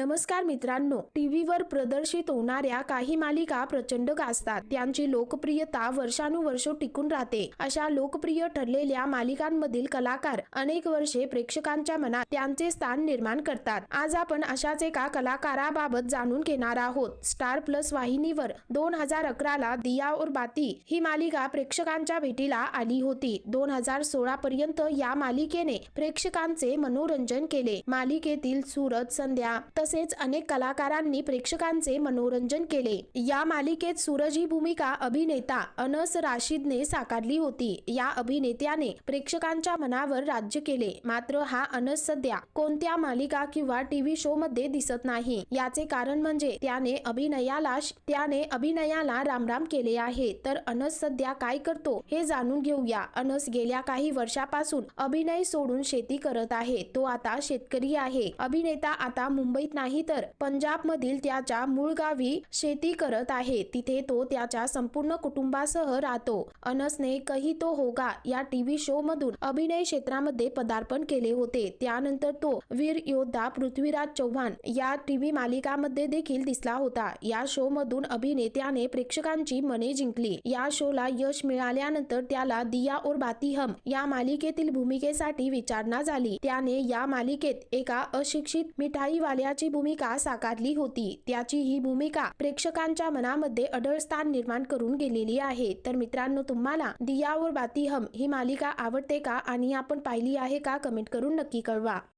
नमस्कार मित्रांनो टीव्हीवर प्रदर्शित होणाऱ्या काही मालिका प्रचंड गाजतात. त्यांची लोकप्रियता वर्षानुवर्ष टिकून राहते. अशा लोकप्रिय ठरलेल्या मालिकांमधील कलाकार अनेक वर्षे प्रेक्षकांच्या मनात त्यांचे स्थान निर्माण करतात. आज आपण अशाच एका कलाकाराबाबत जाणून घेणार आहोत. स्टार प्लस वाहिनीवर दोन हजार अकराला दिया और बाती ही मालिका प्रेक्षकांच्या भेटीला आली होती. दोन हजार सोळा पर्यंत या मालिकेने प्रेक्षकांचे मनोरंजन केले. मालिकेतील सूरज संध्या तसेच अनेक कलाकारांनी प्रेक्षकांचे मनोरंजन केले. या मालिकेत सूरज ही भूमिका अभिनेता अनस राशीदने साकारली होती. या अभिनेत्याने प्रेक्षकांच्या मनावर राज्य केले. मात्र हा अनस सध्या कोणत्या मालिका किंवा टीव्ही शो मध्ये दिसत नाही. याचे कारण म्हणजे त्याने अभिनयाला त्याने अभिनयाला रामराम केले आहे. तर अनस सध्या काय करतो हे जाणून घेऊया. अनस गेल्या काही वर्षापासून अभिनय सोडून शेती करत आहे. तो आता शेतकरी आहे. अभिनेता आता मुंबईत नाही तर पंजाब मधील त्याच्या मूळ गावी शेती करत आहे. तिथे तो त्याच्या संपूर्ण कुटुंबासह राहतो. अनसने कही तो होगा या टीव्ही शो मधून अभिनय क्षेत्रामध्ये पदार्पण केले होते. त्यानंतर तो वीर योद्धा पृथ्वीराज चव्हाण या टीव्ही मालिकामध्ये देखील दिसला होता. या शो मधून अभिनेत्याने प्रेक्षकांची मने जिंकली. या शोला यश मिळाल्यानंतर त्याला दिया और बाती हम या मालिकेतील भूमिकेसाठी विचारणा झाली. त्याने या मालिकेत एका अशिक्षित मिठाईवाल्याची भूमिका साकारली होती. त्याची ही भूमिका प्रेक्षकांच्या मनामध्ये अडळ स्थान निर्माण करून गेलेली आहे. तर मित्रांनो तुम्हाला दिया और बाती हम ही मालिका आवडते का? आणि आपण पाहिली आहे का? कमेंट करून नक्की कळवा.